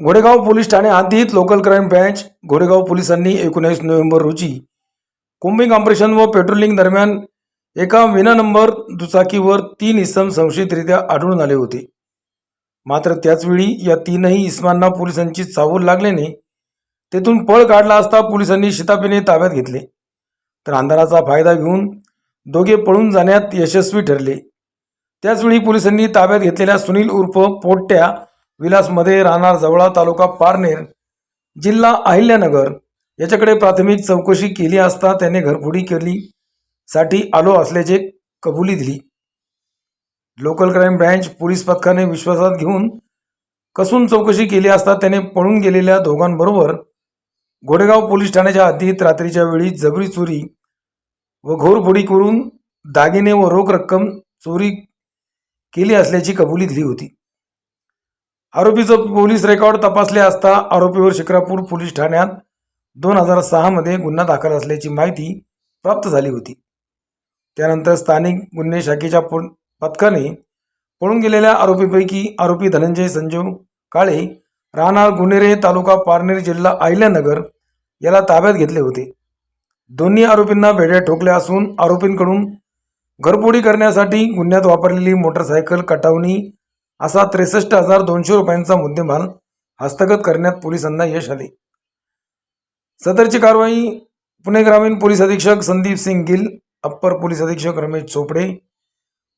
घोडेगाव police Thane हद्दीत local crime branch घोडेगाव पोलिसांनी एकोणीस नोव्हेंबर रोजी कोम्बिंग ऑपरेशन व पेट्रोलिंग दरम्यान एका विना नंबर दुचाकीवर तीन इसम संशयितरित्या आढळून आले होते. मात्र त्याचवेळी या तीनही इसमांना पोलिसांची चावल लागल्याने तेथून पळ काढला असता पोलिसांनी शितापीने ताब्यात घेतले. तर अंधाराचा फायदा घेऊन दोघे पळून जाण्यात यशस्वी ठरले. त्याचवेळी पोलिसांनी ताब्यात घेतलेल्या सुनील उर्फ पोट्ट्या विलासमध्ये राहणार जवळा तालुका पारनेर जिल्हा अहिल्यानगर. याच्याकडे प्राथमिक चौकशी केली असता त्याने घरफोडी केली साठी आलो असल्याचे कबुली दिली. लोकल क्राईम ब्रँच पोलीस पथकाने विश्वासात घेऊन कसून चौकशी केली असता त्याने पळून गेलेल्या दोघांबरोबर घोडेगाव पोलीस ठाण्याच्या हद्दीत रात्रीच्या वेळी जबरी चोरी व घोरफोडी करून दागिने व रोख रक्कम चोरी केली असल्याची कबुली दिली होती. आरोपीचं पोलीस रेकॉर्ड तपासले असता आरोपीवर शिक्रापूर पोलीस ठाण्यात दोन हजार सहामध्ये गुन्हा दाखल असल्याची माहिती प्राप्त झाली होती. त्यानंतर स्थानिक गुन्हे शाखेच्या पथकाने पळून गेलेल्या आरोपीपैकी आरोपी धनंजय संजीव काळे राहणार गुन्हेरे तालुका पारनेर जिल्हा आहिल्यानगर याला ताब्यात घेतले होते. दोन्ही आरोपींना भेड्या ठोकल्या असून आरोपींकडून घरपोडी करण्यासाठी गुन्ह्यात वापरलेली मोटरसायकल कटावणी असा त्रेसष्ट हजार दोनशे रुपयांचा मुद्देमाल हस्तगत करण्यात पोलिसांना यश आले. सदरची कारवाई पुणे ग्रामीण पोलीस अधीक्षक संदीप सिंग गिल अप्पर पोलीस अधीक्षक रमेश चोपडे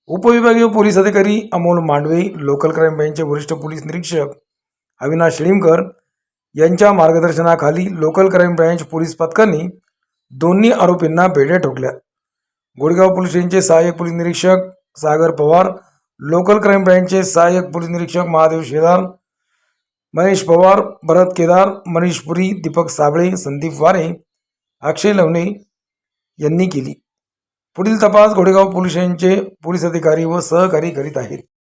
उपविभागीय पोलीस अधिकारी अमोल मांडवे लोकल क्राईम ब्रँचचे वरिष्ठ पोलीस निरीक्षक अविनाश शिळीमकर यांच्या मार्गदर्शनाखाली लोकल क्राईम ब्रँच पोलीस पथकांनी दोन्ही आरोपींना बेड्या ठोकल्या. गोडगाव पोलीस स्टेशनचे सहाय्यक पोलीस निरीक्षक सागर पवार लोकल क्राईम ब्रँचचे सहाय्यक पोलीस निरीक्षक महादेव शेलार महेश पवार भरत केदार मनीष पुरी दीपक साबळे संदीप वारे अक्षय लवणे यांनी केली. पुढील तपास घोडेगाव पोलिसांचे पोलीस अधिकारी व सहकारी करीत आहेत.